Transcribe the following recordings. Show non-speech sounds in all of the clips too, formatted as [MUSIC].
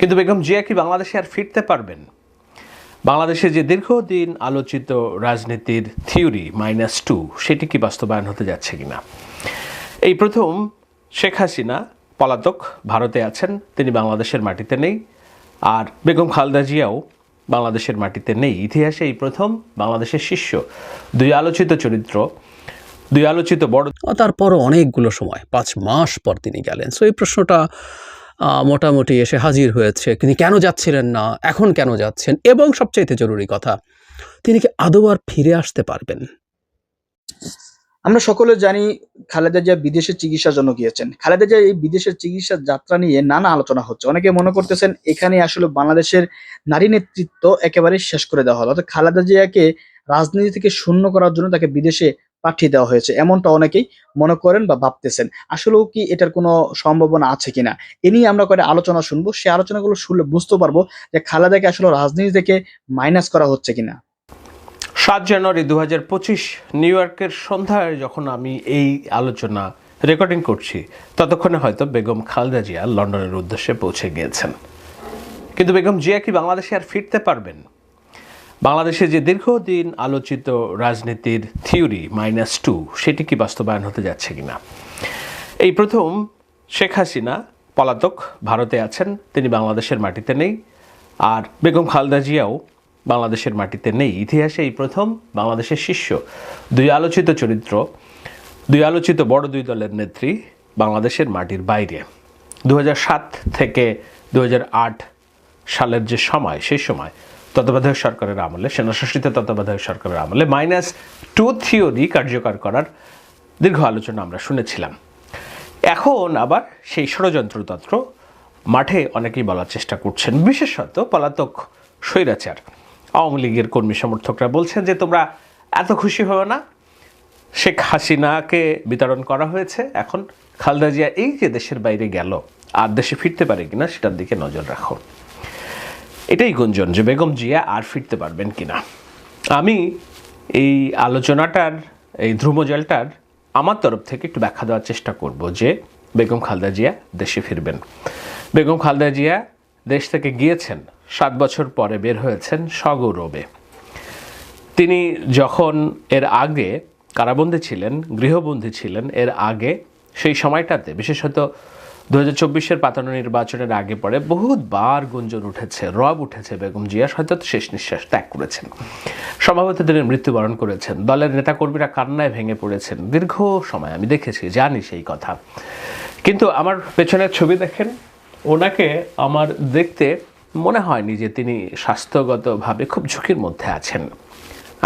কিন্তু বেগম জিয়া কি বাংলাদেশে আর ফিরতে পারবেন? বাংলাদেশে যে দীর্ঘদিন আলোচিত রাজনীতির থিওরি মাইনাস টু, সেটি কি বাস্তবায়ন হতে যাচ্ছে কিনা? এই প্রথম শেখ হাসিনা পলাতক ভারতে আছেন, তিনি বাংলাদেশের মাটিতে নেই। আর বেগম খালদা জিয়াও বাংলাদেশের মাটিতে নেই। ইতিহাসে এই প্রথম বাংলাদেশের শিষ্য দুই আলোচিত চরিত্র, দুই আলোচিত বড় তারপরও অনেকগুলো সময়, পাঁচ মাস পর তিনি গেলেন। সো এই প্রশ্নটা মোটামুটি এসে হাজির হয়েছে। তিনি কেন যাচ্ছিলেন না? এখন কেন যাচ্ছেন? এবং সবচাইতে জরুরি কথা, তিনি কি আদৌ আর ফিরে আসতে পারবেন? আমরা সকলে জানি খালেদা জিয়া বিদেশে চিকিৎসার জন্য গিয়েছেন। খালেদা জিয়া এই বিদেশের চিকিৎসার যাত্রা নিয়ে নানা আলোচনা হচ্ছে। অনেকে মনে করতেছেন এখানে আসলে বাংলাদেশের নারী নেতৃত্ব একেবারে শেষ করে দেওয়া হলো। অর্থাৎ খালেদা জিয়াকে রাজনীতি থেকে শূন্য করার জন্য তাকে বিদেশে পাঠিয়ে দেওয়া হয়েছে। এমনটা অনেকেই মনে করেন বা ভাবতেছেন। আসলেও কি এটার কোনো সম্ভাবনা আছে কিনা? এ নিয়ে আমরা কয়েকটা আলোচনা শুনব। সেই আলোচনাগুলো শুনলে বুঝতে পারব যে খালেদাকে আসলে রাজনীতি থেকে মাইনাস করা হচ্ছে কিনা। সাত জানুয়ারি দু হাজার পঁচিশ নিউ ইয়র্কের সন্ধ্যায় যখন আমি এই আলোচনা রেকর্ডিং করছি, ততক্ষণে হয়তো বেগম খালেদা জিয়া লন্ডনের উদ্দেশ্যে পৌঁছে গিয়েছেন। কিন্তু বেগম জিয়া কি বাংলাদেশে আর ফিরতে পারবেন? বাংলাদেশে যে দীর্ঘদিন আলোচিত রাজনীতির থিওরি মাইনাস টু, সেটি কি বাস্তবায়ন হতে যাচ্ছে কিনা? এই প্রথম, শেখ হাসিনা পলাতক ভারতে আছেন, তিনি বাংলাদেশের মাটিতে নেই। আর বেগম খালদা জিয়াও বাংলাদেশের মাটিতে নেই। ইতিহাসে এই প্রথম বাংলাদেশের শিষ্য দুই আলোচিত চরিত্র, দুই আলোচিত বড় দুই দলের নেত্রী বাংলাদেশের মাটির বাইরে। দু থেকে দু হাজার আট সালের যে সময়, সেই সময় তত্ত্বাবধায়ক সরকারের আমলে, সেনাশাসিত তত্ত্বাবধায়ক সরকারের আমলে মাইনাস টু থিওরি কার্যকর করার দীর্ঘ আলোচনা আমরা শুনেছিলাম। এখন আবার সেই ষড়যন্ত্রতন্ত্র মাঠে অনেকেই বলার চেষ্টা করছেন। বিশেষত পলাতক স্বৈরাচার। আওয়ামী লীগের কর্মী সমর্থকরা বলছেন যে, তোমরা এত খুশি হবে না। শেখ হাসিনাকে বিতরণ করা হয়েছে। এখন খালদা জিয়া এই যে দেশের বাইরে গেল, আর দেশে ফিরতে পারে কিনা সেটার দিকে নজর রাখো। এটাই গুঞ্জন যে বেগম জিয়া আর ফিরতে পারবেন কিনা। আমি এই আলোচনাটার, এই ধ্রুমজলটার আমার তরফ থেকে একটু ব্যাখ্যা দেওয়ার চেষ্টা করব যে বেগম খালদা জিয়া দেশে ফিরবেন। বেগম খালদা জিয়া দেশ থেকে গিয়েছেন, সাত বছর পরে বের হয়েছেন সগৌরবে। তিনি যখন এর আগে কারাবন্দী ছিলেন, গৃহবন্দী ছিলেন, এর আগে সেই সময়টাতে, বিশেষত দু হাজার পাতানো নির্বাচনের আগে পরে বহুতবার গুঞ্জন উঠেছে, রব উঠেছে বেগম জিয়া, হয়তো শেষ নিঃশ্বাস ত্যাগ করেছেন। সম্ভবত তিনি মৃত্যুবরণ করেছেন। দলের নেতাকর্মীরা কান্নায় ভেঙে পড়েছেন। দীর্ঘ সময় আমি দেখেছি, জানি সেই কথা। কিন্তু আমার পেছনের ছবি দেখেন, ওনাকে আমার দেখতে মনে হয়নি যে তিনি স্বাস্থ্যগতভাবে খুব ঝুঁকির মধ্যে আছেন।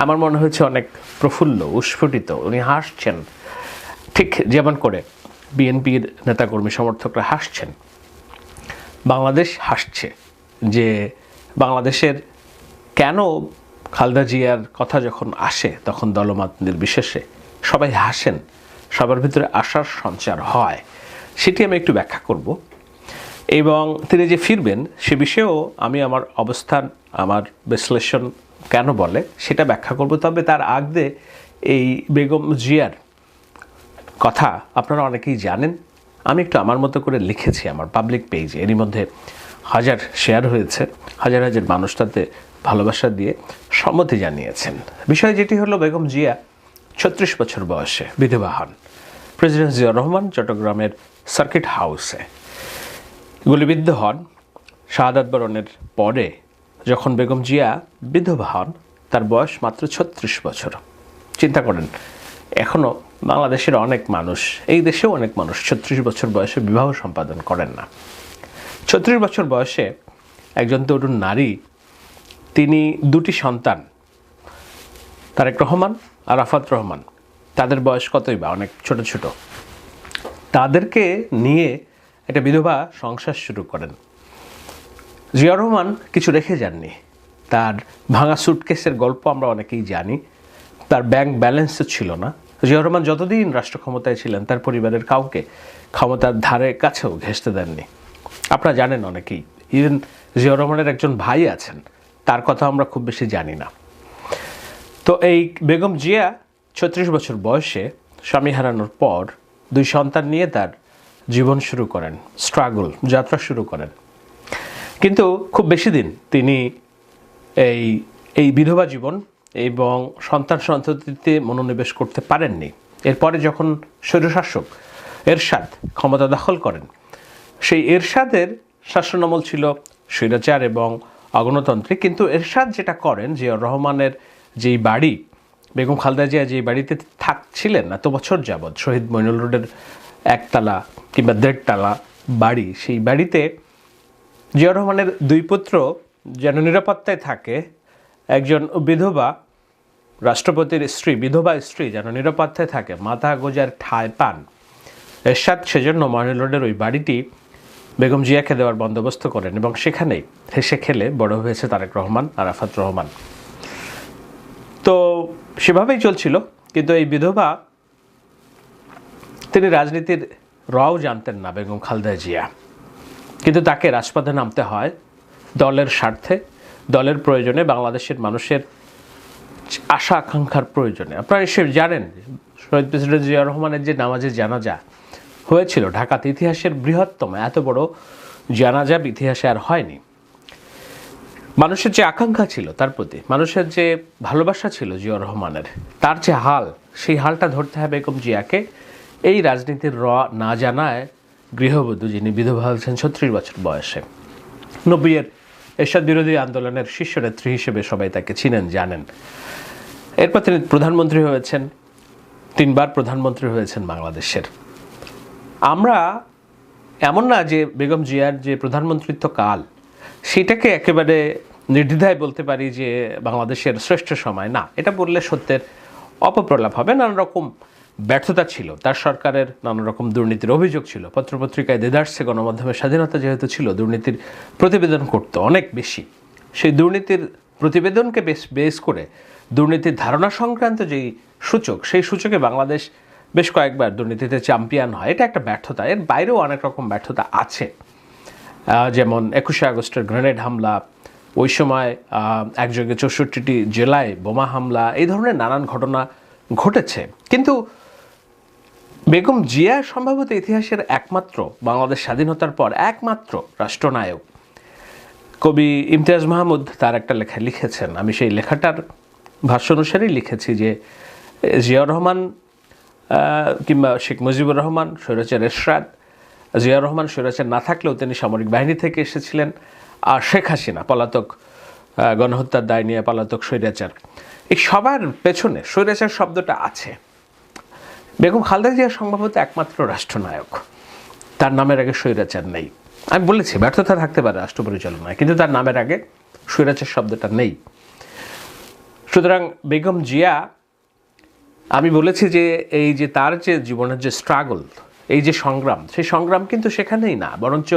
আমার মনে হয়েছে অনেক প্রফুল্ল উস্ফুটিত উনি হাসছেন, ঠিক যেমন করে বিএনপির নেতাকর্মী সমর্থকরা হাসছেন। বাংলাদেশ হাসছে যে বাংলাদেশের কেন খালদা জিয়ার কথা যখন আসে, তখন দলমত নির্বিশেষে সবাই হাসেন, সবার ভিতরে আশার সঞ্চার হয়, সেটি আমি একটু ব্যাখ্যা করব। এবং তিনি যে ফিরবেন, সে বিষয়েও আমি আমার অবস্থান, আমার বিশ্লেষণ কেন বলে সেটা ব্যাখ্যা করব। তবে তার আগে এই বেগম জিয়ার কথা আপনারা অনেকেই জানেন। আমি একটু আমার মতো করে লিখেছি আমার পাবলিক পেজে এরই মধ্যে হাজার শেয়ার হয়েছে, হাজার হাজার মানুষ তাতে ভালোবাসা দিয়ে সম্মতি জানিয়েছেন। বিষয় যেটি হলো বেগম জিয়া, ছত্রিশ বছর বয়সে বিধবা হন। প্রেসিডেন্ট জিয়াউর রহমান চট্টগ্রামের সার্কিট হাউসে গুলিবিদ্ধ হন। শাহাদাত বরণের পরে যখন বেগম জিয়া বিধবা হন, তার বয়স মাত্র ছত্রিশ বছর। চিন্তা করেন এখনও বাংলাদেশের অনেক মানুষ, এই দেশেও অনেক মানুষ ছত্রিশ বছর বয়সে বিবাহ সম্পাদন করেন না। ছত্রিশ বছর বয়সে একজন তরুণ নারী, তিনি দুটি সন্তান, তারেক রহমান আর আফাত রহমান। তাদের বয়স কতই বা? অনেক ছোট ছোট। তাদেরকে নিয়ে একটা বিধবা সংসার শুরু করেন। জিয়া রহমান কিছু রেখে যাননি। তার ভাঙা সুটকেসের গল্প আমরা অনেকেই জানি। তার ব্যাংক ব্যালেন্সও ছিল না। জিয়াউর রহমান যতদিন রাষ্ট্র ক্ষমতায় ছিলেন, তার পরিবারের কাউকে ক্ষমতার ধারে কাছেও ঘেঁষতে দেননি। আপনারা জানেন অনেকেই ইভেন জিয়াউর রহমানের একজন ভাই আছেন, তার কথা আমরা খুব বেশি জানি না। তো এই বেগম জিয়া ছত্রিশ বছর বয়সে স্বামী হারানোর পর দুই সন্তান নিয়ে তার জীবন শুরু করেন স্ট্রাগল যাত্রা শুরু করেন। কিন্তু খুব বেশি দিন তিনি এই এই বিধবা জীবন এবং সন্তান সন্ততিতে মনোনিবেশ করতে পারেননি। এরপরে যখন স্বৈরশাসক এরশাদ ক্ষমতা দখল করেন, সেই এরশাদের শাসনামল ছিল স্বৈরাচার এবং অগণতান্ত্রিক। কিন্তু এরশাদ যেটা করেন, জিয়াউর রহমানের যেই বাড়ি, বেগম খালদা জিয়া যেই বাড়িতে থাকছিলেন এত বছর যাবৎ, শহীদ মইনুল রোডের একতলা কিংবা দেড়তলা বাড়ি, সেই বাড়িতে জিয়াউর রহমানের দুই পুত্র যেন নিরাপত্তায় থাকে, একজন বিধবা রাষ্ট্রপতির স্ত্রী, বিধবা স্ত্রী যেন নিরাপত্তায় থাকে মাথা গোজার ঠায় পান। এরশাদ সেজন্য ময়নুল রোডের ওই বাড়িটি বেগম জিয়াকে দেওয়ার বন্দোবস্ত করেন এবং সেখানেই হেসে খেলে বড় হয়েছে তারেক রহমান, আরাফাত রহমান। তো সেভাবেই চলছিল, কিন্তু এই বিধবা তিনি রাজনীতির রও জানতেন না বেগম খালদা জিয়া। কিন্তু তাকে রাজপথে নামতে হয় দলের স্বার্থে, দলের প্রয়োজনে বাংলাদেশের মানুষের আশা, আকাঙ্ক্ষার প্রয়োজনে। আপনারা এসে জানেন শহীদ প্রেসিডেন্ট জিয়া রহমানের যে নামাজের জানাজা হয়েছিল ঢাকাতে ইতিহাসের বৃহত্তম, এত বড় জানাজা ইতিহাসে আর হয়নি। মানুষের যে আকাঙ্ক্ষা ছিল তার প্রতি, মানুষের যে ভালোবাসা ছিল জিয়া রহমানের, তার যে হাল, সেই হালটা ধরতে হবে বেগম জিয়াকে। এই রাজনীতির র না জানায় গৃহবধূ যিনি বিধবা হয়েছেন ছত্রিশ বছর বয়সে। নব্বইয়ের এরশাদ বিরোধী আন্দোলনের শীর্ষ নেত্রী হিসেবে সবাই তাকে চিনেন, জানেন। এরপর তিনি প্রধানমন্ত্রী হয়েছেন, তিনবার প্রধানমন্ত্রী হয়েছেন বাংলাদেশের। আমরা এমন না যে বেগম জিয়ার যে প্রধানমন্ত্রিত্ব কাল, সেটাকে একেবারে নির্দ্বিধায় বলতে পারি যে বাংলাদেশের শ্রেষ্ঠ সময়, না। এটা বললে সত্যের অপপ্রলাপ হবে, নানা রকম ব্যর্থতা ছিল। তার সরকারের নানা রকম দুর্নীতির অভিযোগ ছিল। পত্রপত্রিকায় দেদার্সে গণমাধ্যমের স্বাধীনতা যেহেতু ছিল, দুর্নীতির প্রতিবেদন করতো অনেক বেশি। সেই দুর্নীতির প্রতিবেদনকে বেশ বেস করে দুর্নীতির ধারণা সংক্রান্ত যেই সূচক, সেই সূচকে বাংলাদেশ বেশ কয়েকবার দুর্নীতিতে চ্যাম্পিয়ন হয়। এটা একটা ব্যর্থতা। এর বাইরেও অনেক রকম ব্যর্থতা আছে। যেমন একুশে আগস্টের গ্রেনেড হামলা, ওই সময় একযোগে চৌষট্টিটি জেলায় বোমা হামলা, এই ধরনের নানান ঘটনা ঘটেছে। কিন্তু বেগম জিয়া সম্ভবত ইতিহাসের একমাত্র বাংলাদেশ স্বাধীনতার পর একমাত্র রাষ্ট্রনায়ক। কবি ইমতিয়াজ মাহমুদ তার একটা লেখা লিখেছেন। আমি সেই লেখাটার ভাষ্য অনুসারেই লিখেছি যে, জিয়াউর রহমান কিংবা শেখ মুজিবুর রহমান সৈরাচার এরশাদ, জিয়াউর রহমান সৈরাচার না থাকলেও তিনি সামরিক বাহিনী থেকে এসেছিলেন আর শেখ হাসিনা, পলাতক গণহত্যার দায় নিয়ে পলাতক স্বৈরাচার। এই সবার পেছনে স্বৈরাচার শব্দটা আছে। বেগম খালেদা জিয়া সম্ভবত একমাত্র রাষ্ট্রনায়ক। তার নামের আগে স্বৈরাচার নেই। আমি বলেছি, ব্যর্থতা থাকতে পারে রাষ্ট্র পরিচালনায় কিন্তু তার নামের আগে স্বৈরাচার শব্দটা নেই। সুতরাং বেগম জিয়া, আমি বলেছি যে এই যে তার যে জীবনের যে স্ট্রাগল এই যে সংগ্রাম, সেই সংগ্রাম কিন্তু সেখানেই না, বরঞ্চ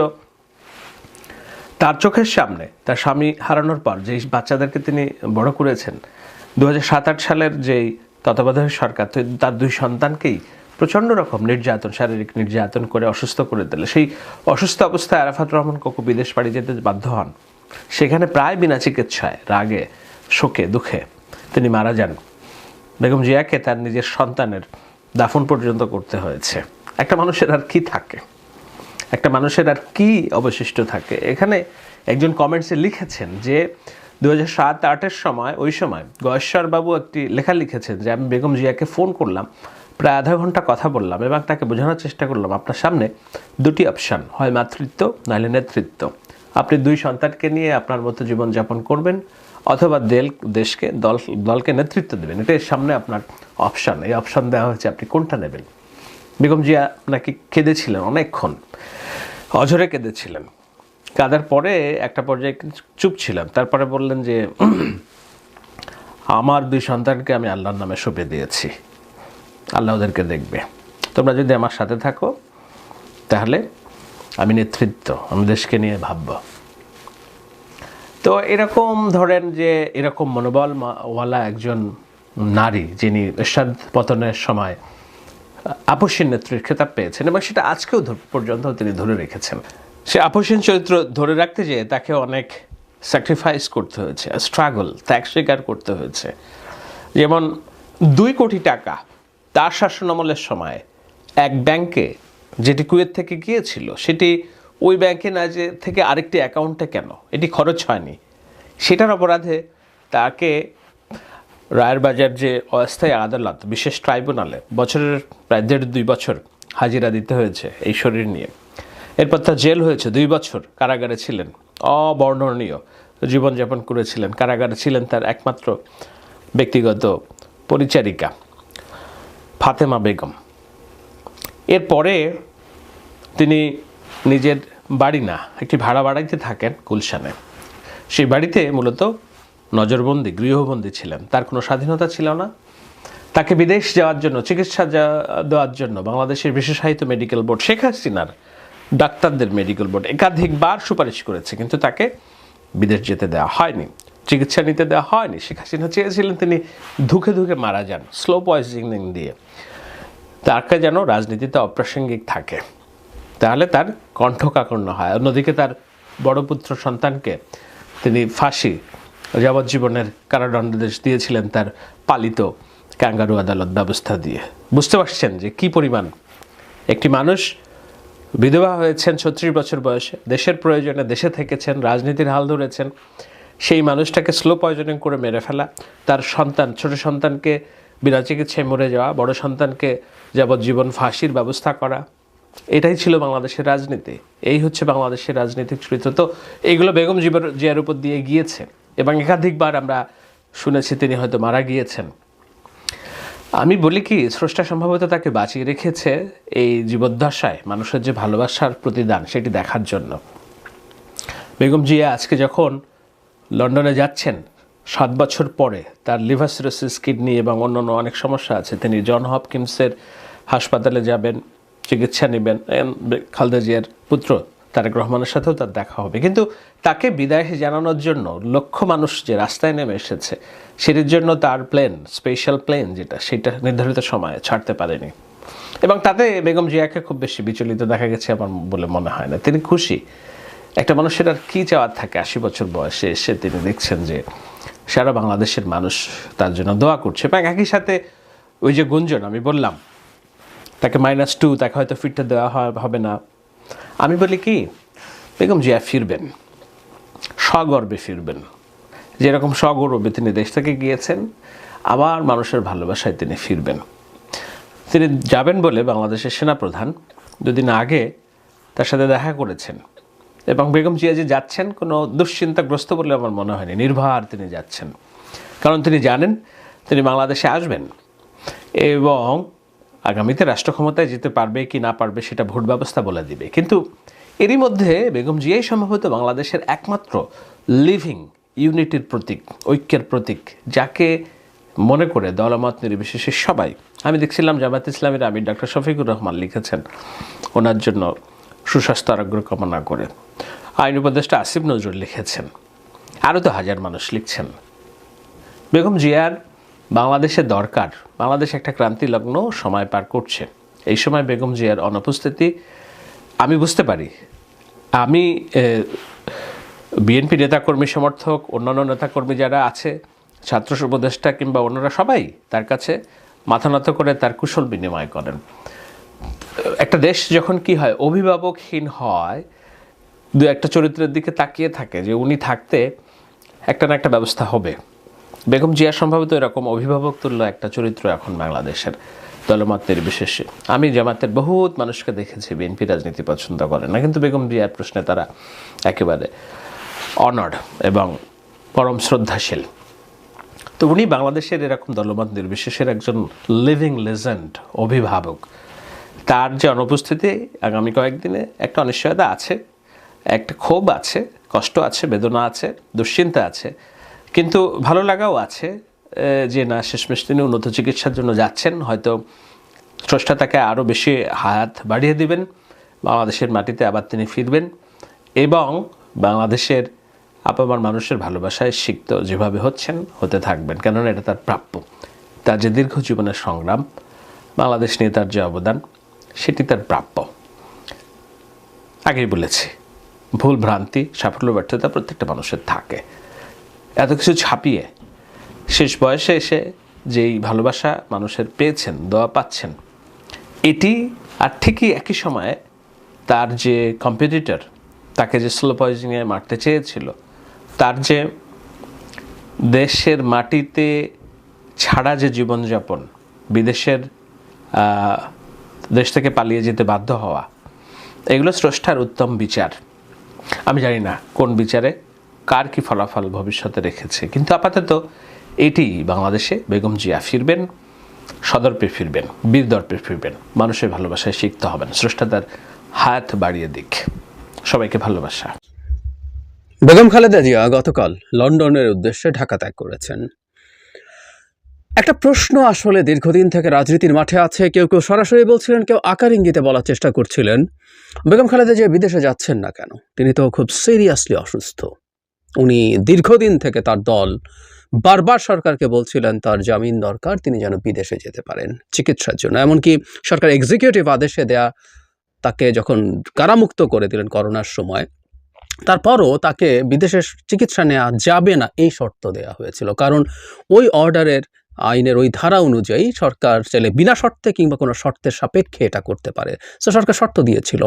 তার চোখের সামনে, তার স্বামী হারানোর পর, যেই বাচ্চাদেরকে তিনি বড় করেছেন দু আট সালের যেই তত্ত্বাবধায়ক সরকার তার দুই সন্তানকেই প্রচণ্ড রকম নির্যাতন, শারীরিক নির্যাতন করে অসুস্থ করে দিলে। সেই অসুস্থ অবস্থায় আরাফাত রহমান কোকো বিদেশ বাড়ি যেতে বাধ্য হন। সেখানে প্রায় বিনা চিকিৎসায়, রাগে, শোকে, দুঃখে তিনি মারা যান। বেগম জিয়াকে তার নিজের সন্তানের দাফন পর্যন্ত করতে হয়েছে। একটা মানুষের আর কি থাকে? একটা মানুষের আর কি অবশিষ্ট থাকে? এখানে একজন কমেন্টসে লিখেছেন যে দু হাজার সাত, আটের সময়, ওই সময় গয়েশ্বরবাবু একটি লেখা লিখেছেন যে আমি বেগম জিয়াকে ফোন করলাম, প্রায় আধা ঘণ্টা কথা বললাম এবং তাকে বোঝানোর চেষ্টা করলাম, আপনার সামনে দুটি অপশান হয় মাতৃত্ব নাহলে নেতৃত্ব। আপনি দুই সন্তানকে নিয়ে আপনার মতো জীবনযাপন করবেন অথবা দেল, দেশকে, দল, দলকে নেতৃত্ব দেবেন। এটা এর সামনে আপনার অপশান এই অপশান দেওয়া হয়েছে, আপনি কোনটা নেবেন? বেগম জিয়া নাকি কেঁদেছিলেন? অনেকক্ষণ। অঝরে কেঁদেছিলেন। কাঁদার পরে একটা পর্যায়ে চুপ ছিলাম। তারপরে বললেন যে, আমার দুই সন্তানকে আমি আল্লাহর নামে সঁপে দিয়েছি। আল্লাহ ওদেরকে দেখবে। তোমরা যদি আমার সাথে থাকো, তাহলে আমি নেতৃত্ব, আমি দেশকে নিয়ে ভাবব। তো এরকম ধরেন যে, এরকম মনোবল ওয়ালা একজন নারী, যিনি এরশাদ পতনের সময় আপসীর নেত্রীর খেতাব পেয়েছেন এবং সেটা আজকেও পর্যন্ত তিনি ধরে রেখেছেন। সে আপসীন চরিত্র ধরে রাখতে যেয়ে তাকে অনেক স্যাক্রিফাইস করতে হয়েছে স্ট্রাগল ত্যাগ স্বীকার করতে হয়েছে। যেমন দুই কোটি টাকা তার শাসনামলের সময় এক ব্যাংকে যেটি কুয়েত থেকে গিয়েছিল, সেটি ওই ব্যাংকে না যে থেকে আরেকটি অ্যাকাউন্টে কেন? এটি খরচ হয়নি। সেটার অপরাধে তাকে রায়ের বাজার যে অস্থায়ী আদালত, বিশেষ ট্রাইব্যুনালে বছরের, প্রায় দেড় দুই বছর হাজিরা দিতে হয়েছে এই শরীর নিয়ে। এরপর তার জেল হয়েছে দুই বছর কারাগারে ছিলেন। অবর্ণনীয় জীবনযাপন করেছিলেন। কারাগারে ছিলেন তার একমাত্র ব্যক্তিগত পরিচারিকা ফাতেমা বেগম। এরপরে তিনি নিজের বাড়ি না, একটি ভাড়া বাড়িতে থাকেন গুলশানে। সেই বাড়িতে মূলত নজরবন্দি, গৃহবন্দী ছিলেন। তার কোনো স্বাধীনতা ছিল না। তাকে বিদেশ যাওয়ার জন্য, চিকিৎসা দেওয়ার জন্য বাংলাদেশের বিশেষায়িত মেডিকেল বোর্ড শেখ হাসিনার ডাক্তারদের মেডিকেল বোর্ড একাধিকবার সুপারিশ করেছে, কিন্তু তাকে বিদেশ যেতে দেওয়া হয়নি, চিকিৎসা নিতে দেওয়া হয়নি। শেখ হাসিনা চেয়েছিলেন তিনি ধুকে ধুকে মারা যান স্লো পয়জনিং দিয়ে। তাকে যেন রাজনীতিতে অপ্রাসঙ্গিক থাকে। তাহলে তার কণ্ঠ কাকর্ণ হয়। অন্যদিকে তার বড় পুত্র সন্তানকে তিনি ফাঁসি, যাবজ্জীবনের কারাদণ্ডাদেশ দিয়েছিলেন তার পালিত ক্যাঙ্গারু আদালত ব্যবস্থা দিয়ে। বুঝতে পারছেন যে কি পরিমাণ একটি মানুষ বিধবা হয়েছেন ছত্রিশ বছর বয়সে, দেশের প্রয়োজনে দেশে থেকেছেন, রাজনীতির হাল ধরেছেন, সেই মানুষটাকে স্লো পয়জনিং করে মেরে ফেলা, তার সন্তান, ছোট সন্তানকে বিনা চিকিৎসায় মরে যাওয়া, বড় সন্তানকে যাবজ্জীবন ফাঁসির ব্যবস্থা করা, এটাই ছিল বাংলাদেশের রাজনীতি, এই হচ্ছে বাংলাদেশের রাজনৈতিক চরিত্র। তো এইগুলো বেগম জিবর জিয়ার উপর দিয়ে গিয়েছে, এবং একাধিকবার আমরা শুনেছি তিনি হয়তো মারা গিয়েছেন। আমি বলি কি, স্রষ্টা সম্ভবত তাকে বাঁচিয়ে রেখেছে এই জীবদ্দশায় মানুষের যে ভালোবাসার প্রতিদান সেটি দেখার জন্য। বেগম জিয়া আজকে যখন লন্ডনে যাচ্ছেন, সাত বছর পরে তার লিভার সিরোসিস, কিডনি এবং অন্যান্য অনেক সমস্যা আছে, তিনি জন হপকিন্সের হাসপাতালে যাবেন, চিকিৎসা নেবেন খালেদা জিয়ার পুত্র। তারেক রহমানের সাথেও তার দেখা হবে। কিন্তু তাকে বিদায় জানানোর জন্য লক্ষ মানুষ যে রাস্তায় নেমে এসেছে, সেটির জন্য তার প্লেন, স্পেশাল প্লেন যেটা, সেটা নির্ধারিত সময়ে ছাড়তে পারেনি। এবং তাতে বেগম জিয়াকে খুব বেশি বিচলিত দেখা গেছে আমার বলে মনে হয় না। তিনি খুশি। একটা মানুষের আর কী চাওয়ার থাকে আশি বছর বয়সে এসে তিনি দেখছেন যে সারা বাংলাদেশের মানুষ তার জন্য দোয়া করছে। এবং একই সাথে ওই যে গুঞ্জন, আমি বললাম, তাকে মাইনাস টু তাকে হয়তো ফিরতে দেওয়া হবে না। আমি বলি কি, বেগম জিয়া ফিরবেন সগর্বে ফিরবেন। যেরকম সগৌরবে তিনি দেশ থেকে গিয়েছেন, আবার মানুষের ভালোবাসায় তিনি ফিরবেন। তিনি যাবেন বলে বাংলাদেশের সেনাপ্রধান দুদিন আগে তার সাথে দেখা করেছেন। এবং বেগম জিয়া যে যাচ্ছেন, কোনো দুশ্চিন্তাগ্রস্ত বলে আমার মনে হয়নি, নির্ভার তিনি যাচ্ছেন। কারণ তিনি জানেন তিনি বাংলাদেশে আসবেন। এবং আগামীতে রাষ্ট্র ক্ষমতায় যেতে পারবে কি না পারবে সেটা ভোট ব্যবস্থা বলে দিবে। কিন্তু এরই মধ্যে বেগম জিয়াই সম্ভবত বাংলাদেশের একমাত্র লিভিং ইউনিটির প্রতীক, ঐক্যের প্রতীক, যাকে মনে করে দলমত নির্বিশেষে সবাই। আমি দেখছিলাম জামাত ইসলামের আমির ডক্টর শফিকুর রহমান লিখেছেন ওনার জন্য সুস্বাস্থ্য আরোগ্য কামনা করে। আইন উপদেষ্টা আসিফ নজরুল লিখেছেন। আরও তো হাজার মানুষ লিখছেন। বেগম জিয়ার বাংলাদেশের দরকার। বাংলাদেশ একটা ক্রান্তি লগ্ন সময় পার করছে। এই সময় বেগম জিয়ার অনুপস্থিতি আমি বুঝতে পারি। আমি বিএনপি নেতাকর্মী সমর্থক, অন্যান্য নেতাকর্মী যারা আছে, ছাত্র উপদেষ্টা কিংবা অন্যরা সবাই তার কাছে মাথা নত করে তার কুশল বিনিময় করেন। একটা দেশ যখন কি হয়, অভিভাবকহীন হয়, দু একটা চরিত্রের দিকে তাকিয়ে থাকে যে উনি থাকতে একটা না একটা ব্যবস্থা হবে। বেগম জিয়া সম্ভবত এরকম অভিভাবক তুল্য একটা চরিত্র এখন বাংলাদেশের দলমত বিশেষে। আমি জামাতের বহুত মানুষকে দেখেছি, বিএনপি রাজনীতি পছন্দ করে না, কিন্তু বেগম জিয়ার প্রশ্নে তারা একেবারে অনার্ড এবং পরম শ্রদ্ধাশীল। তো উনি বাংলাদেশের এরকম দলমত নির্বিশেষের একজন লিভিং লেজেন্ড অভিভাবক। তার যে অনুপস্থিতি আগামী কয়েকদিনে একটা অনিশ্চয়তা আছে, একটা ক্ষোভ আছে, কষ্ট আছে, বেদনা আছে, দুশ্চিন্তা আছে কিন্তু ভালো লাগাও আছে যে না, শেষমেশ তিনি উন্নত চিকিৎসার জন্য যাচ্ছেন। হয়তো স্রষ্টা তাকে আরও বেশি হায়াত বাড়িয়ে দিবেন, বাংলাদেশের মাটিতে আবার তিনি ফিরবেন এবং বাংলাদেশের আপামার মানুষের ভালোবাসায় সিক্ত যেভাবে হচ্ছেন, হতে থাকবেন। কেননা এটা তার প্রাপ্য। তার যে দীর্ঘ জীবনের সংগ্রাম, বাংলাদেশ নিয়ে তার যে অবদান, সেটি তার প্রাপ্য। আগেই বলেছি, ভুল ভ্রান্তি, সাফল্য, ব্যর্থতা প্রত্যেকটা মানুষের থাকে। এত কিছু ছাপিয়ে শেষ বয়সে এসে যেই ভালোবাসা মানুষের পেয়েছেন, দোয়া পাচ্ছেন, এটি আর ঠিকই একই সময়ে তার যে কম্পিটিটর তাকে যে স্লো পয়জনিংয়ে মারতে চেয়েছিল, তার যে দেশের মাটিতে ছাড়া যে জীবনযাপন, বিদেশের দেশ থেকে পালিয়ে যেতে বাধ্য হওয়া, এগুলো স্রষ্টার উত্তম বিচার। আমি জানি না কোন বিচারে কার কি ফলাফল ভবিষ্যতে রেখেছে? কিন্তু আপাতত এটি বাংলাদেশে বেগম জিয়া ফিরবেন সদর্পে ফিরবেন বীরদর্পে ফিরবেন। মানুষের ভালোবাসায় শিখতে হবেন। স্রষ্টা তার হাত বাড়িয়ে দিক। সবাইকে ভালোবাসা। বেগম খালেদা জিয়া গতকাল লন্ডনের উদ্দেশ্যে ঢাকা ত্যাগ করেছেন। একটা প্রশ্ন আসলে দীর্ঘদিন থেকে রাজনীতির মাঠে আছে। কেউ কেউ সরাসরি বলছিলেন, কেউ আকার ইঙ্গিতে বলার চেষ্টা করছিলেন। বেগম খালেদা জিয়া বিদেশে যাচ্ছেন না কেন? তিনি তো খুব সিরিয়াসলি অসুস্থ। উনি দীর্ঘদিন থেকে তার দল বারবার সরকারকে বলছিলেন, তার জামিন দরকার, তিনি যেন বিদেশে যেতে পারেন চিকিৎসার জন্য। এমনকি সরকার এক্সিকিউটিভ আদেশে দেয়া, তাকে যখন কারামুক্ত করে দিলেন করোনার সময়, তারপরও তাকে বিদেশে চিকিৎসা নেওয়া যাবে না, এই শর্ত দেওয়া হয়েছিল। কারণ ওই অর্ডারের আইনের ওই ধারা অনুযায়ী সরকার চাইলে বিনা শর্তে কিংবা কোনো শর্তের সাপেক্ষে এটা করতে পারে। তো সরকার শর্ত দিয়েছিল।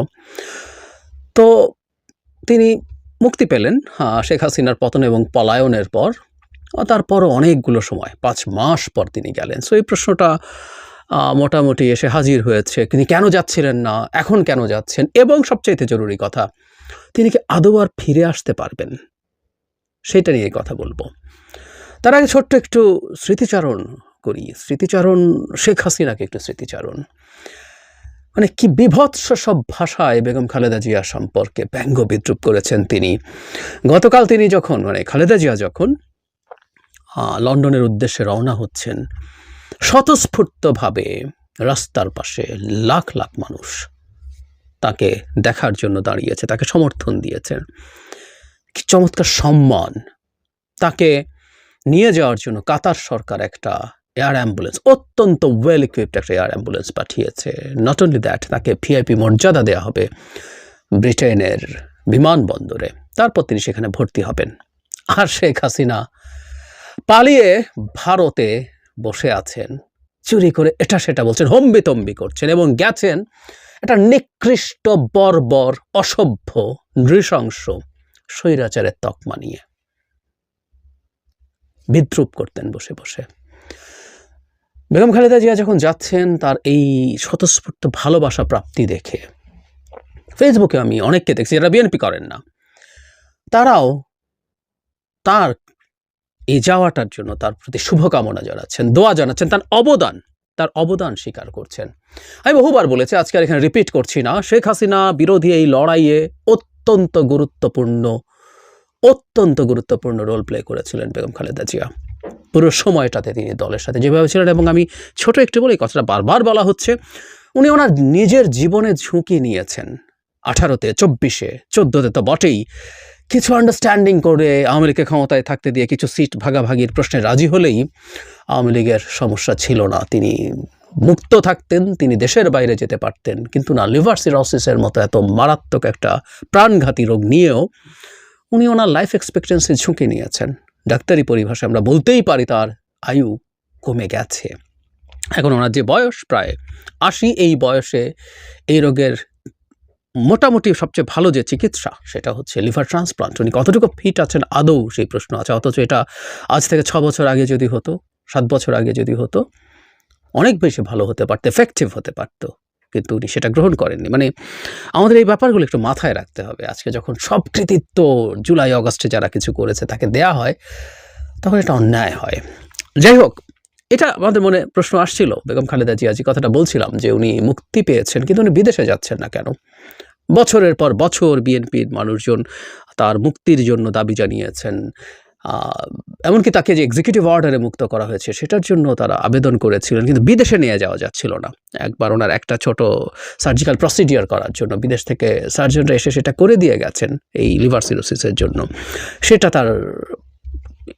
তো তিনি মুক্তি পেলেন শেখ হাসিনার পতন এবং পলায়নের পর তারপরও অনেকগুলো সময়, পাঁচ মাস পর তিনি গেলেন। সো এই প্রশ্নটা মোটামুটি এসে হাজির হয়েছে। তিনি কেন যাচ্ছিলেন না? এখন কেন যাচ্ছেন? এবং সবচাইতে জরুরি কথা, তিনি কি আদৌ আর ফিরে আসতে পারবেন? সেটা নিয়ে কথা বলব। তার আগে ছোট্ট একটু স্মৃতিচারণ করি। স্মৃতিচারণ, শেখ হাসিনাকে একটু স্মৃতিচারণ। মানে কি বিভৎস সব ভাষায় বেগম খালেদা জিয়া সম্পর্কে ব্যঙ্গ বিদ্রুপ করেছেন তিনি। গতকাল তিনি যখন মানে খালেদা জিয়া যখন লন্ডনের উদ্দেশ্যে রওনা হচ্ছেন, স্বতঃস্ফূর্তভাবে রাস্তার পাশে লাখ লাখ মানুষ তাকে দেখার জন্য দাঁড়িয়েছে, তাকে সমর্থন দিয়েছেন কি চমৎকার সম্মান তাকে নিয়ে যাওয়ার জন্য কাতার সরকার একটা এয়ার অ্যাম্বুলেন্স, অত্যন্ত ওয়েল ইকুইপড একটা এয়ার অ্যাম্বুলেন্স পাঠিয়েছে। নট অনলি দ্যাট তাকে ভিআইপি মর্যাদা দেওয়া হবে ব্রিটেনের বিমানবন্দরে। তারপর তিনি সেখানে ভর্তি হবেন। আর শেখ হাসিনা পালিয়ে ভারতে বসে আছেন। চুরি করে এটা সেটা বলছেন হম্বিতম্বি করছেন এবং গেছেন একটা নিকৃষ্ট, বর্বর, অসভ্য, নৃশংস স্বৈরাচারের তকমা নিয়ে। বিদ্রুপ করতেন বসে বসে। বেগম খালেদা জিয়া যখন যাচ্ছেন, তার এই স্বতঃস্ফূর্ত ভালোবাসা প্রাপ্তি দেখে ফেসবুকে আমি অনেককে দেখছি যারা বিএনপি করেন না। তারাও তার এই যাওয়াটার জন্য তার প্রতি শুভকামনা জানাচ্ছেন, দোয়া জানাচ্ছেন, তার অবদান তার অবদান স্বীকার করছেন। আমি বহুবার বলেছি, আজকে এখানে রিপিট করছি না, শেখ হাসিনা বিরোধী এই লড়াইয়ে অত্যন্ত গুরুত্বপূর্ণ অত্যন্ত গুরুত্বপূর্ণ রোল প্লে করেছিলেন বেগম খালেদা জিয়া। পুরো সময়টাতে তিনি দলের সাথে যেভাবে ছিলেন এবং আমি ছোট একটু বলে কথাটা বারবার বলা হচ্ছে, উনি ওনার নিজের জীবনে ঝুঁকি নিয়েছেন। আঠারোতে, চব্বিশে, চোদ্দোতে তো বটেই। কিছু আন্ডারস্ট্যান্ডিং করে আওয়ামী লীগকে ক্ষমতায় থাকতে দিয়ে কিছু সিট ভাগাভাগির প্রশ্নে রাজি হলেই আওয়ামী লীগের সমস্যা ছিল না। তিনি মুক্ত থাকতেন, তিনি দেশের বাইরে যেতে পারতেন। কিন্তু না লিভার সিরোসিসের মতো এত মারাত্মক একটা প্রাণঘাতী রোগ নিয়েও উনি ওনার লাইফ এক্সপেক্টেন্সি ঝুঁকি নিয়েছেন। ডাক্তারি পরিভাষায় আমরা বলতেই পারি তার আয়ু কমে গেছে। এখন ওনার যে বয়স, প্রায় আশি, এই বয়সে এই রোগের মোটামুটি সবচেয়ে ভালো যে চিকিৎসা, সেটা হচ্ছে লিভার ট্রান্সপ্লান্ট। উনি কতটুকু ফিট আছেন আদৌ সেই প্রশ্ন আছে, অথচ এটা আজ থেকে ছ বছর আগে যদি হতো, সাত বছর আগে যদি হতো, অনেক বেশি ভালো হতে পারতো এফেক্টিভ হতে পারতো। কিন্তু উনি সেটা গ্রহণ করেননি। মানে আমাদের এই ব্যাপারগুলো একটু মাথায় রাখতে হবে। আজকে যখন সব কৃতিত্ব জুলাই, অগস্টে যারা কিছু করেছে তাকে দেয়া হয়, তখন এটা অন্যায় হয়। যাই হোক, এটা আমাদের মনে প্রশ্ন আসছিল। বেগম খালেদা জিয়া যে কথাটা বলছিলাম যে উনি মুক্তি পেয়েছেন, কিন্তু উনি বিদেশে যাচ্ছেন না কেন? বছরের পর বছর বিএনপির মানুষজন তার মুক্তির জন্য দাবি জানিয়েছেন। এমনকি তাকে যে এক্সিকিউটিভ অর্ডারে মুক্ত করা হয়েছে, সেটার জন্য তারা আবেদন করেছিলেন, কিন্তু বিদেশে নিয়ে যাওয়া যাচ্ছিল না। একবার ওনার একটা ছোট সার্জিক্যাল প্রসিডিওর করার জন্য বিদেশ থেকে সার্জনরা এসে সেটা করে দিয়ে গেছেন এই লিভার সিরোসিসের জন্য। সেটা তার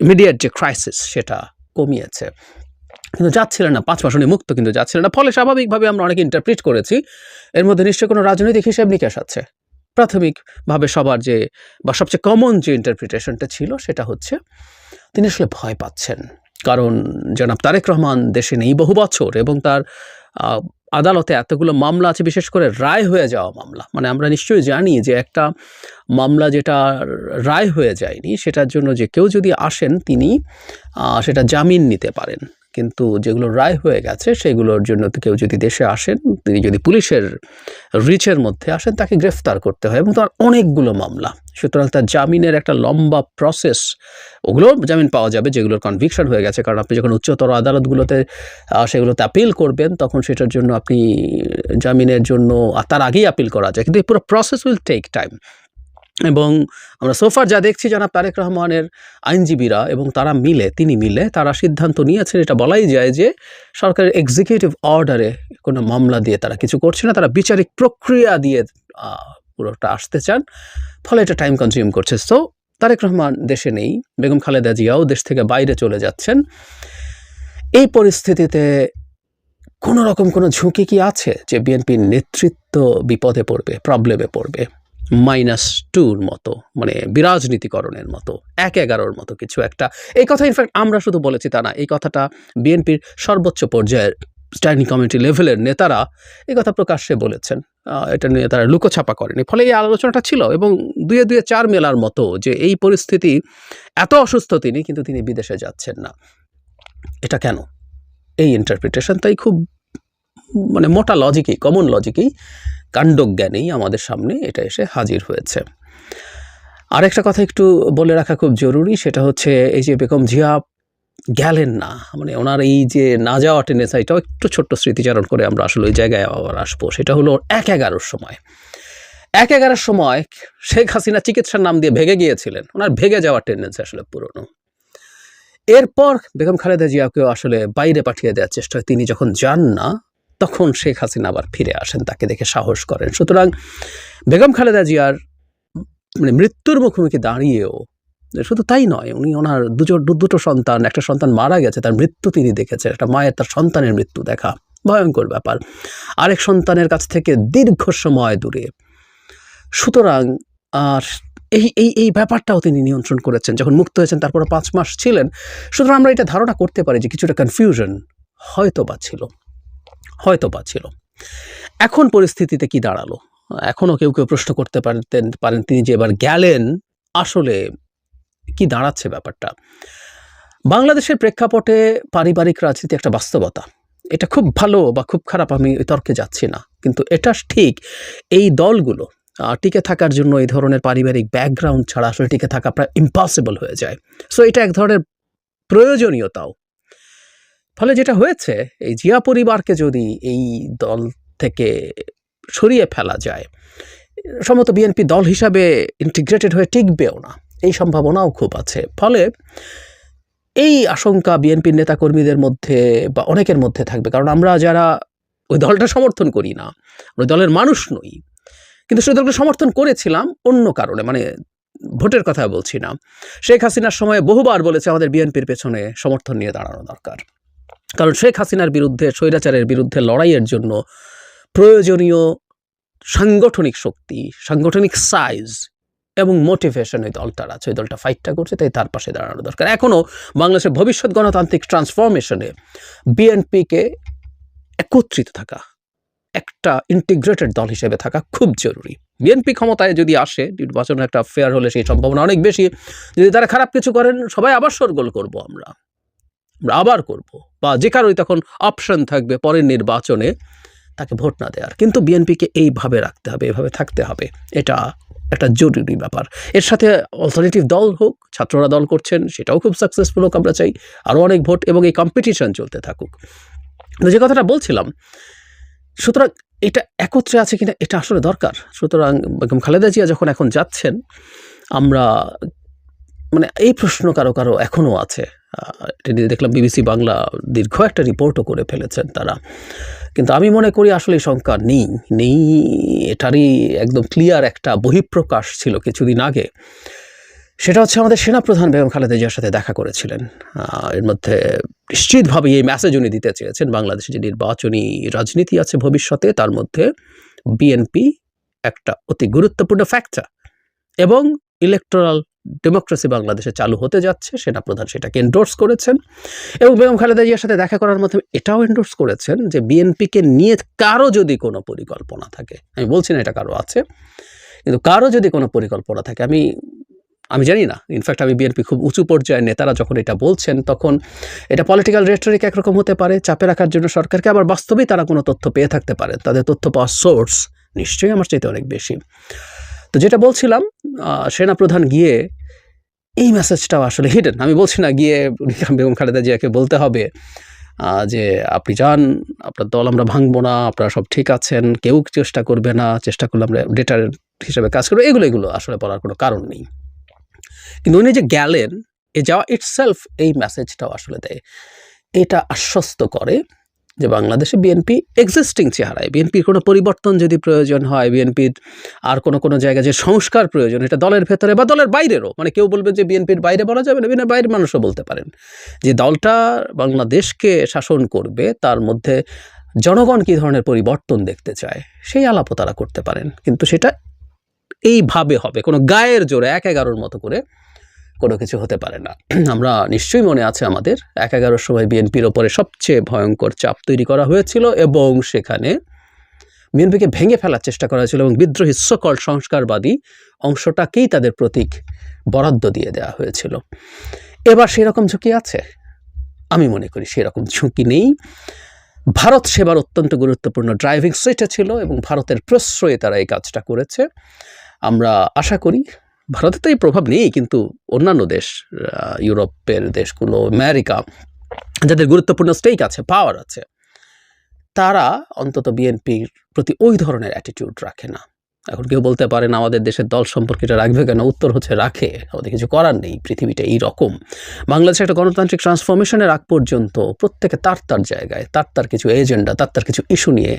ইমিডিয়েট যে ক্রাইসিস সেটা কমিয়েছে। কিন্তু যাচ্ছিলেন না, পাঁচ মাস উনি মুক্ত, কিন্তু যাচ্ছিলেন না। ফলে স্বাভাবিকভাবে আমরা অনেক ইন্টারপ্রিট করেছি, এর মধ্যে নিশ্চয়ই কোনো রাজনৈতিক হিসেব নিকেশ আছে। প্রাথমিকভাবে সবার যে বা সবচেয়ে কমন যে ইন্টারপ্রিটেশনটা ছিল সেটা হচ্ছে, তিনি আসলে ভয় পাচ্ছেন। কারণ জনাব তারেক রহমান দেশে নেই বহু বছর এবং তার আদালতে এতগুলো মামলা আছে, বিশেষ করে রায় হয়ে যাওয়া মামলা। মানে আমরা নিশ্চয়ই জানি যে একটা মামলা যেটা রায় হয়ে যায়নি, সেটার জন্য যে কেউ যদি আসেন তিনি সেটা জামিন নিতে পারেন। কিন্তু যেগুলো রায় হয়ে গেছে, সেগুলোর জন্য কেউ যদি দেশে আসেন, তিনি যদি পুলিশের রিচের মধ্যে আসেন, তাকে গ্রেফতার করতে হয় এবং তার অনেকগুলো মামলা। সুতরাং তার জামিনের একটা লম্বা প্রসেস ওগুলো জামিন পাওয়া যাবে যেগুলোর কনভিকশন হয়ে গেছে। কারণ আপনি যখন উচ্চতর আদালতগুলোতে সেগুলোতে আপিল করবেন, তখন সেটার জন্য আপনি জামিনের জন্য তার আগেই আপিল করা যায়। কিন্তু এই পুরো প্রসেস উইল টেক টাইম এবং আমরা সোফার যা দেখছি জনাব তারেক রহমানের আইনজীবীরা এবং তারা মিলে, তিনি মিলে তারা সিদ্ধান্ত নিয়েছেন, এটা বলাই যায় যে সরকারের এক্সিকিউটিভ অর্ডারে কোনো মামলা দিয়ে তারা কিছু করছে না, তারা বিচারিক প্রক্রিয়া দিয়ে পুরোটা আসতে চান, ফলে এটা টাইম কনজিউম করছে। সো তারেক রহমান দেশে নেই, বেগম খালেদা জিয়াও দেশ থেকে বাইরে চলে যাচ্ছেন। এই পরিস্থিতিতে কোনো রকম কোনো ঝুঁকি কি আছে যে বিএনপির নেতৃত্ব বিপদে পড়বে প্রবলেমে পড়বে? মাইনাস টুর মতো মানে বিরাজনীতিকরণের মতো, এক এগারোর মতো কিছু একটা। এই কথা ইনফ্যাক্ট আমরা শুধু বলেছি তা না, এই কথাটা বিএনপির সর্বোচ্চ পর্যায়ের স্ট্যান্ডিং কমিটি লেভেলের নেতারা এই কথা প্রকাশ্যে বলেছেন। এটা নিয়ে তারা লুকোছাপা করেনি। ফলে এই আলোচনাটা ছিল এবং দুয়ে দুয়ে চার মেলার মতো যে এই পরিস্থিতি, এত অসুস্থ তিনি, কিন্তু তিনি বিদেশে যাচ্ছেন না। এটা কেন? এই ইন্টারপ্রিটেশন তাই খুব মানে মোটা লজিকেই কমন লজিকেই কাণ্ডজ্ঞানেই আমাদের সামনে এটা এসে হাজির হয়েছে। আর একটা কথা একটু বলে রাখা খুব জরুরি, সেটা হচ্ছে এই যে বেগম জিয়া গেলেন না মানে ওনার এই যে না যাওয়া টেনেসা, এটাও একটু ছোট্ট স্মৃতিচারণ করে আমরা আসলে ওই জায়গায় আবার আসব। সেটা হলো এক এগারোর সময়। এক এগারোর সময় শেখ হাসিনা চিকিৎসার নাম দিয়ে ভেগে গিয়েছিলেন। ওনার ভেগে যাওয়ার টেন্ডেন্সি আসলে পুরনো। এরপর বেগম খালেদা জিয়াকেও আসলে বাইরে পাঠিয়ে দেওয়ার চেষ্টা তিনি যখন যান না তখন শেখ হাসিনা আবার ফিরে আসেন, তাকে দেখে সাহস করেন। সুতরাং বেগম খালেদা জিয়ার মানে মৃত্যুর মুখোমুখি দাঁড়িয়েও শুধু তাই নয়, উনি ওনার দুটো দুটো সন্তান, একটা সন্তান মারা গেছে, তার মৃত্যু তিনি দেখেছেন, একটা মায়ের তার সন্তানের মৃত্যু দেখা। ভয়ঙ্কর ব্যাপার। আরেক সন্তানের কাছ থেকে দীর্ঘ সময় দূরে। সুতরাং আর এই এই এই ব্যাপারটাও তিনি নিয়ন্ত্রণ করেছেন, যখন মুক্ত হয়েছেন তারপরে পাঁচ মাস ছিলেন। সুতরাং আমরা এটা ধারণা করতে পারি যে কিছুটা কনফিউশন হয়তো বা ছিল। হয়তো বা ছিল। এখন পরিস্থিতিতে কি দাঁড়াল? এখনও কেউ কেউ প্রশ্ন করতে পারতেন, পারেন তিনি যে এবার গেলেন, আসলে কি দাঁড়াচ্ছে ব্যাপারটা? বাংলাদেশের প্রেক্ষাপটে পারিবারিক রাজনীতি একটা বাস্তবতা। এটা খুব ভালো বা খুব খারাপ আমি তর্কে যাচ্ছি না, কিন্তু এটা ঠিক এই দলগুলো টিকে থাকার জন্য এই ধরনের পারিবারিক ব্যাকগ্রাউন্ড ছাড়া আসলে টিকে থাকা প্রায় ইম্পসিবল হয়ে যায়। সো এটা এক ধরনের প্রয়োজনীয়তাও। ফলে যেটা হয়েছে, এই জিয়া পরিবারকে যদি এই দল থেকে সরিয়ে ফেলা যায়, সম্ভবত বিএনপি দল হিসাবে ইন্টিগ্রেটেড হয়ে টিকবেও না। এই সম্ভাবনাও খুব আছে। ফলে এই আশঙ্কা বিএনপির নেতাকর্মীদের মধ্যে বা অনেকের মধ্যে থাকবে। কারণ আমরা যারা ওই দলটা সমর্থন করি না ওই দলের মানুষ নই। কিন্তু সেই দলকে সমর্থন করেছিলাম অন্য কারণে মানে ভোটের কথা বলছি না। শেখ হাসিনার সময় বহুবার বলেছে আমাদের বিএনপির পেছনে সমর্থন নিয়ে দাঁড়ানো দরকার। কারণ শেখ হাসিনার বিরুদ্ধে, স্বৈরাচারের বিরুদ্ধে লড়াইয়ের জন্য প্রয়োজনীয় সাংগঠনিক শক্তি, সাংগঠনিক সাইজ এবং মোটিভেশন ওই দলটার আছে। ওই দলটা ফাইটটা করছে, তাই তার পাশে দাঁড়ানো দরকার। এখনও বাংলাদেশের ভবিষ্যৎ গণতান্ত্রিক ট্রান্সফরমেশনে বিএনপিকে একত্রিত থাকা, একটা ইন্টিগ্রেটেড দল হিসেবে থাকা খুব জরুরি। বিএনপি ক্ষমতায় যদি আসে নির্বাচন একটা ফেয়ার হলে সেই সম্ভাবনা অনেক বেশি। যদি তারা খারাপ কিছু করেন, সবাই আবার সরগোল করব আমরা। আমরা আবার করব। বা যে কারোই তখন অপশন থাকবে পরের নির্বাচনে তাকে ভোট না দেওয়ার কিন্তু বিএনপিকে এইভাবে রাখতে হবে, এভাবে থাকতে হবে। এটা একটা জরুরি ব্যাপার। এর সাথে অল্টারনেটিভ দল হোক, ছাত্ররা দল করছেন, সেটাও খুব সাকসেসফুল হোক আমরা চাই। আরও অনেক ভোট এবং এই কম্পিটিশন চলতে থাকুক। যে কথাটা বলছিলাম, সুতরাং এটা একত্রে আছে কিনা এটা আসলে দরকার। সুতরাং বেগম খালেদা জিয়া যখন এখন যাচ্ছেন, আমরা মানে এই প্রশ্ন কারও কারও এখনও আছে। এটা নিয়ে দেখলাম বিবিসি বাংলা দীর্ঘ একটা রিপোর্টও করে ফেলেছেন তারা। কিন্তু আমি মনে করি আসলে শঙ্কা নেই নেই, এটারই একদম ক্লিয়ার একটা বহিঃপ্রকাশ ছিল কিছুদিন আগে। সেটা হচ্ছে আমাদের সেনাপ্রধান বেগম খালেদা জিয়ার সাথে দেখা করেছিলেন। এর মধ্যে নিশ্চিতভাবে এই মেসেজ উনি দিতে চেয়েছেন, বাংলাদেশে যে নির্বাচনী রাজনীতি আছে ভবিষ্যতে, তার মধ্যে বিএনপি একটা অতি গুরুত্বপূর্ণ ফ্যাক্টর এবং ইলেকট্রাল ডেমোক্রেসি বাংলাদেশে চালু হতে যাচ্ছে সেনাপ্রধান সেটাকে এন্ডোর্স করেছেন এবং বেগম খালেদা জিয়ার সাথে দেখা করার মাধ্যমে এটাও এন্ডোর্স করেছেন যে বিএনপিকে নিয়ে কারও যদি কোনো পরিকল্পনা থাকে, আমি বলছি না এটা কারও আছে, কিন্তু কারও যদি কোনো পরিকল্পনা থাকে, আমি আমি জানি না ইনফ্যাক্ট আমি বিএনপি খুব উঁচু পর্যায়ের নেতারা যখন এটা বলছেন, তখন এটা পলিটিক্যাল রেটরিক একরকম হতে পারে, চাপে রাখার জন্য সরকারকে আবার বাস্তবেই তারা কোনো তথ্য পেয়ে থাকতে পারে, তাদের তথ্য পাওয়ার সোর্স নিশ্চয়ই আমার চাইতে অনেক বেশি। তো যেটা বলছিলাম সেনাপ্রধান গিয়ে এই মেসেজটাও আসলে হিডেন আমি বলছি না, গিয়ে বেগম খালেদা জিয়াকে বলতে হবে যে আপনি যান, আপনার দল আমরা ভাঙবো না, আপনারা সব ঠিক আছেন, কেউ চেষ্টা করবে না, চেষ্টা করলে আমরা ডেটার হিসেবে কাজ করব, এগুলো এগুলো আসলে বলার কোনো কারণ নেই। কিন্তু উনি যে গেলেন, এ যাওয়া ইটসেলফ এই মেসেজটাও আসলে দেয়। এটা আশ্বস্ত করে যে বাংলাদেশে বিএনপি এক্সিস্টিং চেহারায় বিএনপির কোনো পরিবর্তন যদি প্রয়োজন হয় বিএনপির আর কোনো কোনো জায়গায় যে সংস্কার প্রয়োজন, এটা দলের ভেতরে বা দলের বাইরেরও মানে কেউ বলবে যে বিএনপির বাইরে বলা যাবে না বিএনপির বাইরের মানুষও বলতে পারেন, যে দলটা বাংলাদেশকে শাসন করবে, তার মধ্যে জনগণ কী ধরনের পরিবর্তন দেখতে চায়, সেই আলাপও তারা করতে পারেন, কিন্তু সেটা এইভাবে হবে, কোনো গায়ের জোরে, এক এগারোর মতো করে কোনো কিছু হতে পারে না। [CLEARS THROAT] আমরা নিশ্চয়ই মনে আছে আমাদের এক এগারোর সময় বিএনপির ওপরে সবচেয়ে ভয়ঙ্কর চাপ তৈরি করা হয়েছিল এবং সেখানে বিএনপিকে ভেঙে ফেলার চেষ্টা করা হয়েছিল এবং বিদ্রোহী সকল সংস্কারবাদী অংশটাকেই তাদের প্রতীক বরাদ্দ দিয়ে দেওয়া হয়েছিল। এবার সেরকম ঝুঁকি আছে? আমি মনে করি সেরকম ঝুঁকি নেই। ভারত সেবার অত্যন্ত গুরুত্বপূর্ণ ড্রাইভিং সিটে ছিল এবং ভারতের প্রশ্রয়ে তারা এই কাজটা করেছে। আমরা আশা করি ভারতে তো এই প্রভাব নেই, কিন্তু অন্যান্য দেশ ইউরোপের দেশগুলো, আমেরিকা, যাদের গুরুত্বপূর্ণ স্টেক আছে পাওয়ার আছে, তারা অন্তত বিএনপির প্রতি ওই ধরনের অ্যাটিটিউড রাখে না। এখন কেউ বলতে পারেন আমাদের দেশের দল সম্পর্কে এটা রাখবে কেন, উত্তর হচ্ছে রাখে, আমাদের কিছু করার নেই, পৃথিবীটা এই রকম বাংলাদেশে একটা গণতান্ত্রিক ট্রান্সফরমেশনের আগ পর্যন্ত প্রত্যেকে তার তার জায়গায়, তার তার কিছু এজেন্ডা তার তার কিছু ইস্যু নিয়ে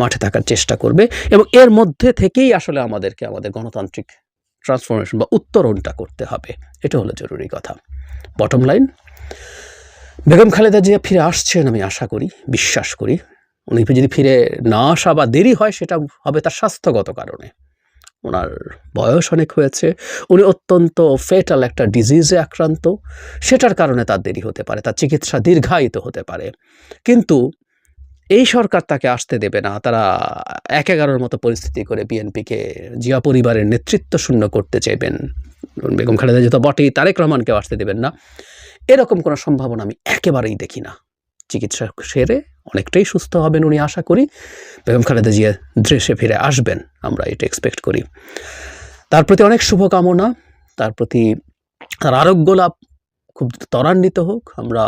মাঠে থাকার চেষ্টা করবে, এবং এর মধ্যে থেকেই আসলে আমাদেরকে আমাদের গণতান্ত্রিক ট্রান্সফরমেশন বা উত্তরণটা করতে হবে। এটা হলো জরুরি কথা। বটম লাইন বেগম খালেদা জিয়া ফিরে আসছেন আমি আশা করি, বিশ্বাস করি। উনি যদি ফিরে না আসা বা দেরি হয়, সেটা হবে তার স্বাস্থ্যগত কারণে। ওনার বয়স অনেক হয়েছে, উনি অত্যন্ত ফেটাল একটা ডিজিজে আক্রান্ত। সেটার কারণে তার দেরি হতে পারে, তার চিকিৎসা দীর্ঘায়িত হতে পারে। কিন্তু এই সরকার তাকে আসতে দেবে না। তারা এক এগারোর মতো পরিস্থিতি করে বিএনপিকে জিয়া পরিবারের নেতৃত্ব শূন্য করতে চাইবেন। বেগম খালেদা যেহেতু বটেই, তারেক রহমানকেও আসতে দেবেন না। এরকম কোনো সম্ভাবনা আমি একেবারেই দেখি না। চিকিৎসা সেরে অনেকটাই সুস্থ হবেন উনি, আশা করি। বেগম খালেদা জিয়া দেশে ফিরে আসবেন, আমরা এটা এক্সপেক্ট করি। তার প্রতি অনেক শুভকামনা, তার প্রতি তার আরোগ্য লাভ, খুব ত্বরান্বিত হোক, আমরা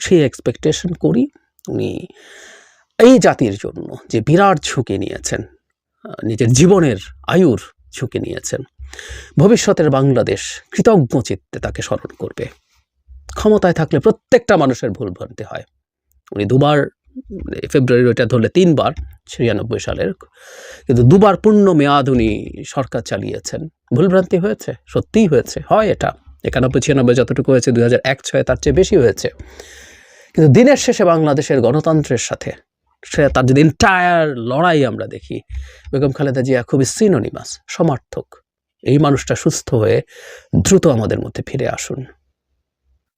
সেই এক্সপেকটেশন করি। উনি এই জাতির জন্য যে বিরাট ঝুঁকি নিয়েছেন নিজের জীবনের আয়ুর ঝুঁকি নিয়েছেন, ভবিষ্যতের বাংলাদেশ কৃতজ্ঞ চিত্তে তাকে স্মরণ করবে। ক্ষমতায় থাকলে প্রত্যেকটা মানুষের ভুল ভ্রান্তি হয়। উনি দুবার এই ফেব্রুয়ারির ওইটা ধরলে তিনবার, ছিয়ানব্বই সালের, কিন্তু দুবার পূর্ণ মেয়াদ উনি সরকার চালিয়েছেন। ভুলভ্রান্তি হয়েছে, সত্যিই হয়েছে, হয় এটা। একানব্বই, ছিয়ানব্বই যতটুকু হয়েছে, দুই হাজার এক ছয় তার চেয়ে বেশি হয়েছে। কিন্তু দিনের শেষে বাংলাদেশের গণতন্ত্রের সাথে, সে তার যদি এন্টায়ার লড়াই আমরা দেখি, বেগম খালেদা জিয়া খুবই সিনোনিমাস সমর্থক। এই মানুষটা সুস্থ হয়ে দ্রুত আমাদের মধ্যে ফিরে আসুন।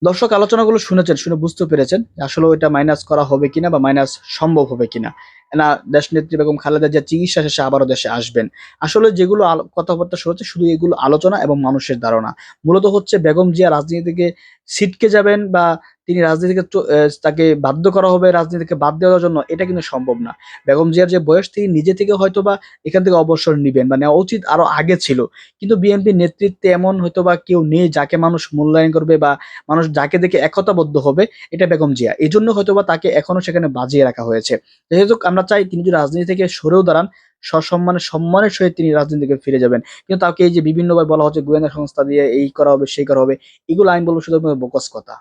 দর্শক, আলোচনাগুলো শুনেছেন, শুনে বুঝতে পেরেছেন আসলে ওইটা মাইনাস করা হবে কিনা বা মাইনাস সম্ভব হবে কিনা। না দেশ নেত্রী বেগম খালেদা জিয়া চিকিৎসা শেষে আবারও দেশে আসবেন। আসলে যেগুলো কথাবার্তা শুনেছে শুধু এগুলো আলোচনা এবং মানুষের ধারণা। মূলত হচ্ছে বেগম জিয়া রাজনীতি থেকে ছিটকে যাবেন বা তিনি রাজনীতিকে তাকে বাধ্য করা হবে রাজনীতিকে বাদ দেওয়ার জন্য, এটা কিন্তু সম্ভব না। বেগম জিয়ার যে বয়স, তিনি নিজে থেকে হয়তো বা এখান থেকে অবসর নিবেন বা নেওয়া উচিত আরও আগে ছিল। কিন্তু বিএনপি নেতৃত্বে এমন হয়তো বা কেউ নেই যাকে মানুষ মূল্যায়ন করবে বা মানুষ যাকে দেখে একতাবদ্ধ হবে, এটা বেগম জিয়া। এই জন্য হয়তো বা তাকে এখনও সেখানে বাজিয়ে রাখা হয়েছে। যেহেতু আমরা চাই তিনি যদি রাজনীতি থেকে সরেও দাঁড়ান, সসম্মানে, সম্মানের সহিত তিনি রাজনীতি থেকে ফিরে যাবেন। কিন্তু তাকে এই যে বিভিন্নভাবে বলা হচ্ছে, গোয়েন্দা সংস্থা দিয়ে এই করা হবে, সেই করা হবে, এগুলো আমি বলব শুধু বোকাস কথা।